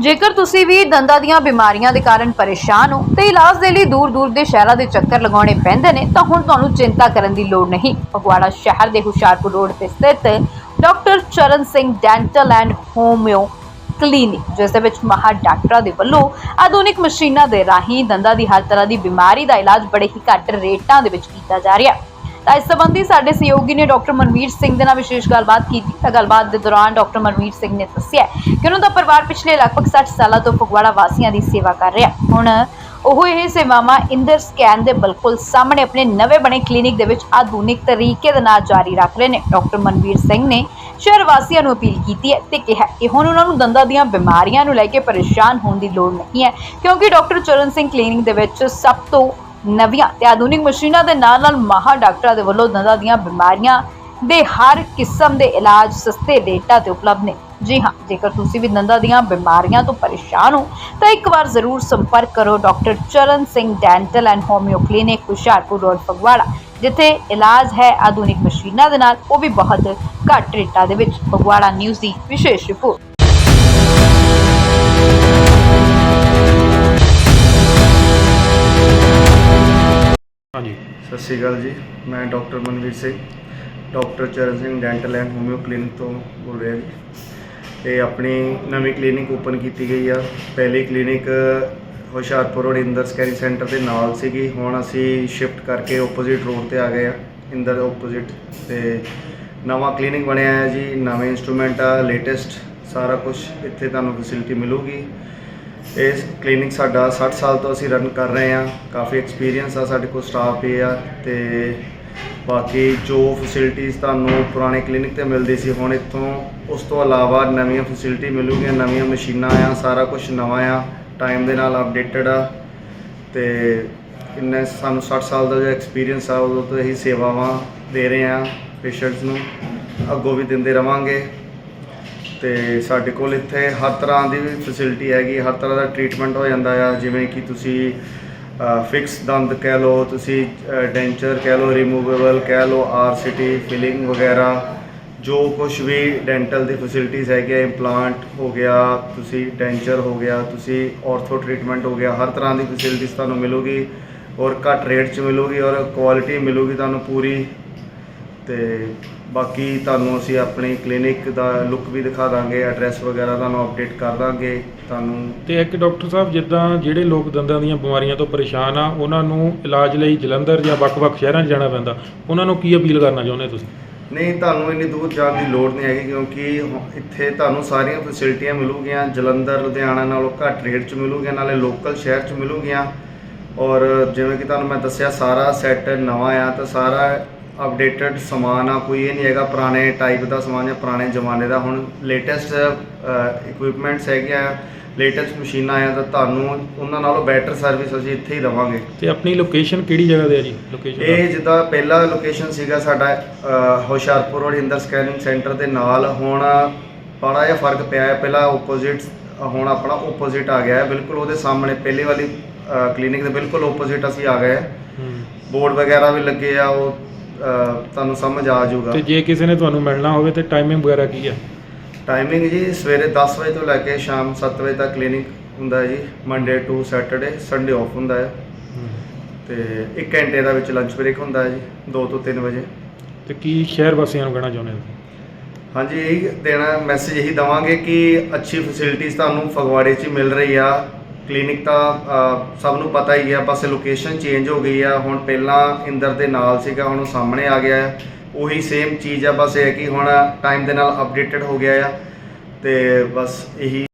ਜੇਕਰ ਤੁਸੀਂ ਵੀ ਦੰਦਾਂ ਦੀਆਂ ਬਿਮਾਰੀਆਂ ਦੇ ਕਾਰਨ ਪਰੇਸ਼ਾਨ ਹੋ ਤੇ ਇਲਾਜ ਦੇ ਲਈ ਦੂਰ-ਦੂਰ ਦੇ ਸ਼ਹਿਰਾਂ ਦੇ ਚੱਕਰ ਲਗਾਉਣੇ ਪੈਂਦੇ ਨੇ, ਤਾਂ ਹੁਣ ਤੁਹਾਨੂੰ ਚਿੰਤਾ ਕਰਨ ਦੀ ਲੋੜ ਨਹੀਂ। ਫਗਵਾੜਾ ਸ਼ਹਿਰ ਦੇ ਹੁਸ਼ਿਆਰਪੁਰ ਰੋਡ ਤੇ ਸਥਿਤ doctor Charan Singh dental and homeo clinic, ਜਿਸ ਦੇ ਵਿੱਚ ਮਾਹਰ ਡਾਕਟਰਾਂ ਦੇ ਵੱਲੋਂ ਆਧੁਨਿਕ ਮਸ਼ੀਨਾਂ ਦੇ ਰਾਹੀਂ ਦੰਦਾਂ ਦੀ ਹਰ ਤਰ੍ਹਾਂ ਦੀ ਬਿਮਾਰੀ ਦਾ ਇਲਾਜ ਬੜੇ ਹੀ ਘੱਟ ਰੇਟਾਂ ਦੇ ਵਿੱਚ ਕੀਤਾ ਜਾ ਰਿਹਾ। ਹੈ ਤਾਂ ਇਸ ਸੰਬੰਧੀ ਸਾਡੇ ਸਹਿਯੋਗੀ ਨੇ ਡਾਕਟਰ ਮਨਵੀਰ ਸਿੰਘ ਦੇ ਨਾਲ ਵਿਸ਼ੇਸ਼ ਗੱਲਬਾਤ ਕੀਤੀ। ਤਾਂ ਗੱਲਬਾਤ ਦੇ ਦੌਰਾਨ ਡਾਕਟਰ ਮਨਵੀਰ ਸਿੰਘ ਨੇ ਦੱਸਿਆ ਕਿ ਉਹਨਾਂ ਦਾ ਪਰਿਵਾਰ ਪਿਛਲੇ ਲਗਭਗ 60 ਸਾਲਾਂ ਤੋਂ ਫਗਵਾੜਾ ਵਾਸੀਆਂ ਦੀ ਸੇਵਾ ਕਰ ਰਿਹਾ। ਹੁਣ ਉਹ ਇਹ ਸੇਵਾਵਾਂ ਇੰਦਰ ਸਕੈਨ ਦੇ ਬਿਲਕੁਲ ਸਾਹਮਣੇ ਆਪਣੇ ਨਵੇਂ ਬਣੇ ਕਲੀਨਿਕ ਦੇ ਵਿੱਚ ਆਧੁਨਿਕ ਤਰੀਕੇ ਦੇ ਨਾਲ ਜਾਰੀ ਰੱਖ ਰਹੇ ਨੇ। ਡਾਕਟਰ ਮਨਵੀਰ ਸਿੰਘ ਨੇ ਸ਼ਹਿਰ ਵਾਸੀਆਂ ਨੂੰ ਅਪੀਲ ਕੀਤੀ ਹੈ ਤੇ ਕਿਹਾ ਕਿ ਹੁਣ ਉਹਨਾਂ ਨੂੰ ਦੰਦਾਂ ਦੀਆਂ ਬਿਮਾਰੀਆਂ ਨੂੰ ਲੈ ਕੇ ਪਰੇਸ਼ਾਨ ਹੋਣ ਦੀ ਲੋੜ ਨਹੀਂ ਹੈ, ਕਿਉਂਕਿ ਡਾਕਟਰ ਚਰਨ ਸਿੰਘ ਕਲੀਨਿਕ ਦੇ ਵਿੱਚ ਸਭ ਤੋਂ ਨਵੀਆਂ ਤੇ ਆਧੁਨਿਕ ਮਸ਼ੀਨਾਂ ਦੇ ਨਾਲ ਨਾਲ ਮਾਹਰ ਡਾਕਟਰਾਂ ਦੇ ਵੱਲੋਂ ਦੰਦਾਂ ਦੀਆਂ ਬਿਮਾਰੀਆਂ ਦੇ ਹਰ ਕਿਸਮ ਦੇ ਇਲਾਜ, ਸਸਤੇ ਰੇਟਾਂ ਤੇ ਉਪਲਬਧ ਨੇ। ਜੀ ਹਾਂ, ਜੇਕਰ ਤੁਸੀਂ ਵੀ ਦੰਦਾਂ ਦੀਆਂ ਬਿਮਾਰੀਆਂ ਤੋਂ ਪਰੇਸ਼ਾਨ ਹੋ, ਤਾਂ ਇੱਕ ਵਾਰ ਜ਼ਰੂਰ ਸੰਪਰਕ ਕਰੋ doctor Charan Singh dental and homeo clinic, Hoshiarpur road, Phagwara, ਜਿੱਥੇ ਇਲਾਜ ਹੈ ਆਧੁਨਿਕ ਮਸ਼ੀਨਾਂ ਦੇ ਨਾਲ। ਉਹ ਵੀ ਬਹੁਤ ਘੱਟ ਰੇਟਾਂ ਦੇ ਵਿੱਚ, ਫਗਵਾੜਾ ਨਿਊਜ਼ ਦੀ ਵਿਸ਼ੇਸ਼ ਰਿਪੋਰਟ। ਹਾਂਜੀ। ਸਤਿ ਸ਼੍ਰੀ ਅਕਾਲ ਜੀ, ਮੈਂ doctor Manveer Singh, doctor Charan Singh dental and homeo clinic ਤੋਂ ਬੋਲ ਰਿਹਾ ਜੀ। ਇਹ ਆਪਣੀ ਨਵੀਂ ਕਲੀਨਿਕ ਓਪਨ ਕੀਤੀ ਗਈ ਆ। ਪਹਿਲੀ clinic Hoshiarpur road Inder scanning centre ਦੇ ਨਾਲ ਸੀਗੀ। ਹੁਣ ਅਸੀਂ ਸ਼ਿਫਟ ਕਰਕੇ ਆਪੋਜ਼ਿਟ ਰੋਡ ਤੇ ਆ ਗਏ ਆ, ਇੰਦਰ ਆਪੋਜ਼ਿਟ ਤੇ ਨਵਾਂ ਕਲੀਨਿਕ ਬਣਿਆ ਹੈ ਜੀ। ਨਵੇਂ ਇਨਸਟਰੂਮੈਂਟ ਆ, ਲੇਟੈਸਟ ਸਾਰਾ ਕੁਝ ਇੱਥੇ ਤੁਹਾਨੂੰ ਫੈਸਿਲਿਟੀ ਮਿਲੂਗੀ। ਇਸ ਕਲੀਨਿਕ ਸਾਡਾ 60 ਸਾਲ ਤੋਂ ਅਸੀਂ ਰਨ ਕਰ ਰਹੇ ਹਾਂ। ਕਾਫੀ ਐਕਸਪੀਰੀਅੰਸ ਆ ਸਾਡੇ ਕੋਲ ਸਟਾਫ ਇਹ ਆ ਤੇ ਬਾਕੀ ਜੋ ਫੈਸਿਲਿਟੀਆਂ ਤੁਹਾਨੂੰ ਪੁਰਾਣੇ ਕਲੀਨਿਕ ਤੇ ਮਿਲਦੀ ਸੀ, ਹੁਣ ਇੱਥੋਂ ਉਸ ਤੋਂ ਇਲਾਵਾ ਨਵੀਆਂ ਫੈਸਿਲਿਟੀ ਮਿਲੂਗੀਆਂ, ਨਵੀਆਂ ਮਸ਼ੀਨਾਂ ਆ, ਸਾਰਾ ਕੁਝ ਨਵਾਂ ਆ ਟਾਈਮ ਦੇ ਨਾਲ ਅਪਡੇਟਡ ਆ ਤੇ ਇੰਨੇ ਸਾਨੂੰ 60 ਸਾਲ ਦਾ ਜੋ ਐਕਸਪੀਰੀਅੰਸ ਆ, ਉਦੋਂ ਤੋਂ ਇਹੀ ਸੇਵਾਵਾਂ ਦੇ ਰਹੇ ਆ ਪੇਸ਼ੈਂਟਸ ਨੂੰ। ਅੱਗੋਂ ਵੀ ਦਿੰਦੇ ਰਵਾਂਗੇ। ਤੇ ਸਾਡੇ ਕੋਲ ਇੱਥੇ ਹਰ ਤਰ੍ਹਾਂ ਦੀ ਵੀ ਫੈਸਿਲਿਟੀ ਹੈਗੀ, ਹਰ ਤਰ੍ਹਾਂ ਦਾ ਟ੍ਰੀਟਮੈਂਟ ਹੋ ਜਾਂਦਾ ਆ, ਜਿਵੇਂ ਕਿ ਤੁਸੀਂ ਫਿਕਸ ਦੰਦ ਕਹਿ ਲਓ, ਤੁਸੀਂ ਡੈਂਚਰ ਕਹਿ ਲਓ ਰਿਮੂਵੇਬਲ ਕਹਿ ਲਓ ਆਰਸੀਟੀ ਫਿਲਿੰਗ ਵਗੈਰਾ, ਜੋ ਕੁਝ ਵੀ ਡੈਂਟਲ ਦੀ ਫੈਸਿਲਿਟੀਜ਼ ਹੈਗੀਆਂ ਇੰਪਲਾਂਟ ਹੋ ਗਿਆ, ਤੁਸੀਂ ਡੈਂਚਰ ਹੋ ਗਿਆ, ਤੁਸੀਂ ਆਰਥੋ ਟ੍ਰੀਟਮੈਂਟ ਹੋ ਗਿਆ, ਹਰ ਤਰ੍ਹਾਂ ਦੀ ਫੈਸਿਲਿਟੀਜ਼ ਤੁਹਾਨੂੰ ਮਿਲੂਗੀ ਔਰ ਘੱਟ ਰੇਟ 'ਚ ਮਿਲੂਗੀ ਔਰ ਕੁਆਲਿਟੀ ਮਿਲੂਗੀ ਤੁਹਾਨੂੰ ਪੂਰੀ। ਤੇ ਬਾਕੀ ਤੁਹਾਨੂੰ ਅਸੀਂ ਆਪਣੀ ਕਲੀਨਿਕ ਦਾ ਲੁੱਕ ਵੀ ਦਿਖਾ ਦਾਂਗੇ ਐਡਰੈਸ ਵਗੈਰਾ ਤੁਹਾਨੂੰ ਅਪਡੇਟ ਕਰ ਦਾਂਗੇ ਤੁਹਾਨੂੰ ਤੇ ਇੱਕ ਡਾਕਟਰ ਸਾਹਿਬ ਜਿੱਦਾਂ ਜਿਹੜੇ ਲੋਕ ਦੰਦਾਂ ਦੀਆਂ ਬਿਮਾਰੀਆਂ ਤੋਂ ਪਰੇਸ਼ਾਨ ਆ ਉਹਨਾਂ ਨੂੰ ਇਲਾਜ ਲਈ ਜਲੰਧਰ ਜਾਂ ਵੱਖ-ਵੱਖ ਸ਼ਹਿਰਾਂ 'ਚ ਜਾਣਾ ਪੈਂਦਾ ਉਹਨਾਂ ਨੂੰ ਕੀ ਅਪੀਲ ਕਰਨਾ ਚਾਹੁੰਦੇ ਤੁਸੀਂ? ਨਹੀਂ ਤੁਹਾਨੂੰ ਇੰਨੀ ਦੂਰ ਜਾਣ ਦੀ ਲੋੜ ਨਹੀਂ ਹੈਗੀ ਕਿਉਂਕਿ ਹੁ- ਇੱਥੇ ਤੁਹਾਨੂੰ ਸਾਰੀਆਂ ਫੈਸਿਲਿਟੀਆਂ ਮਿਲੂਗੀਆਂ ਜਲੰਧਰ ਲੁਧਿਆਣਾ ਨਾਲੋਂ ਘੱਟ ਰੇਟ 'ਚ ਮਿਲੂਗੀਆਂ ਨਾਲੇ ਲੋਕਲ ਸ਼ਹਿਰ 'ਚ ਮਿਲੂਗੀਆਂ। ਔਰ ਜਿਵੇਂ ਕਿ ਤੁਹਾਨੂੰ ਮੈਂ ਦੱਸਿਆ ਸਾਰਾ ਸੈੱਟ ਨਵਾਂ ਆ ਤਾਂ ਸਾਰਾ ਅਪਡੇਟਡ ਸਮਾਨ ਆ ਕੋਈ ਇਹ ਨਹੀਂ ਹੈਗਾ ਪੁਰਾਣੇ ਟਾਈਪ ਦਾ ਸਮਾਨ ਜਾਂ ਪੁਰਾਣੇ ਜ਼ਮਾਨੇ ਦਾ। ਹੁਣ ਲੇਟੈਸਟ ਇਕਵਿਪਮੈਂਟਸ ਹੈਗੇ ਆ ਲੇਟੈਸਟ ਮਸ਼ੀਨਾਂ ਆ ਤਾਂ ਤੁਹਾਨੂੰ ਉਹਨਾਂ ਨਾਲੋਂ ਬੈਟਰ ਸਰਵਿਸ ਅਸੀਂ ਇੱਥੇ ਹੀ ਦੇਵਾਂਗੇ। ਤੇ ਆਪਣੀ ਲੋਕੇਸ਼ਨ ਕਿਹੜੀ ਜਗ੍ਹਾ ਤੇ ਹੈ ਜੀ? ਲੋਕੇਸ਼ਨ ਇਹ ਜਿੱਦਾਂ ਪਹਿਲਾ ਲੋਕੇਸ਼ਨ ਸੀਗਾ ਸਾਡਾ Hoshiarpur road Inder scanning centre ਦੇ ਨਾਲ। ਹੁਣ ਬੜਾ ਜਿਹਾ ਫ਼ਰਕ ਪਿਆ ਹੈ ਪਹਿਲਾਂ ਆਪੋਜ਼ਿਟ ਹੁਣ ਆਪਣਾ ਆਪੋਜ਼ਿਟ ਆ ਗਿਆ ਹੈ। ਬਿਲਕੁਲ ਉਹਦੇ ਸਾਹਮਣੇ ਪਹਿਲੀ ਵਾਲੀ ਕਲੀਨਿਕ ਦੇ ਬਿਲਕੁਲ ਆਪੋਜ਼ਿਟ ਅਸੀਂ ਆ ਗਏ ਬੋਰਡ ਵਗੈਰਾ ਵੀ ਲੱਗੇ ਆ ਉਹ ਅ, ਤੁਹਾਨੂੰ ਸਮਝ ਆ ਜਾਊਗਾ। ਤੇ ਜੇ ਕਿਸੇ ਨੇ ਤੁਹਾਨੂੰ ਮਿਲਣਾ ਹੋਵੇ ਤੇ ਟਾਈਮਿੰਗ ਵਗੈਰਾ ਕੀ ਹੈ? ਟਾਈਮਿੰਗ ਜੀ ਸਵੇਰੇ 10 ਵਜੇ ਤੋਂ ਲੈ ਕੇ ਸ਼ਾਮ 7 ਵਜੇ ਤੱਕ ਕਲੀਨਿਕ ਹੁੰਦਾ ਹੈ ਜੀ Monday to Saturday Sunday off ਹੁੰਦਾ ਹੈ ਤੇ 1 ਘੰਟੇ ਦਾ ਵਿੱਚ ਲੰਚ ਬ੍ਰੇਕ ਹੁੰਦਾ ਹੈ ਜੀ 2 ਤੋਂ 3 ਵਜੇ। ਤੇ ਕੀ ਸ਼ਹਿਰ ਵਾਸੀਆਂ ਨੂੰ ਕਹਿਣਾ ਚਾਹੁੰਦੇ ਹੋ? ਹਾਂਜੀ ਇਹ ਦੇਣਾ ਮੈਸੇਜ ਇਹੀ ਦਵਾਂਗੇ ਕਿ ਅੱਛੀ ਫੈਸਿਲਿਟੀਜ਼ ਤੁਹਾਨੂੰ ਫਗਵਾੜੇ 'ਚ ਹੀ ਮਿਲ ਰਹੀ ਆ। ਕਲੀਨਿਕ ਤਾਂ ਸਭ ਨੂੰ ਪਤਾ ਹੀ ਹੈ, ਬਸ ਲੋਕੇਸ਼ਨ ਚੇਂਜ ਹੋ ਗਈ ਆ। ਹੁਣ ਪਹਿਲਾਂ ਇੰਦਰ ਦੇ ਨਾਲ ਸੀਗਾ, ਹੁਣ ਉਹ ਸਾਹਮਣੇ ਆ ਗਿਆ ਹੈ ਉਹੀ ਸੇਮ ਚੀਜ਼ ਆ, ਬਸ ਇਹ ਹੈ ਕਿ ਹੁਣ ਟਾਈਮ ਦੇ ਨਾਲ ਅਪਡੇਟਡ ਹੋ ਗਿਆ ਆ। ਤੇ ਬਸ ਇਹੀ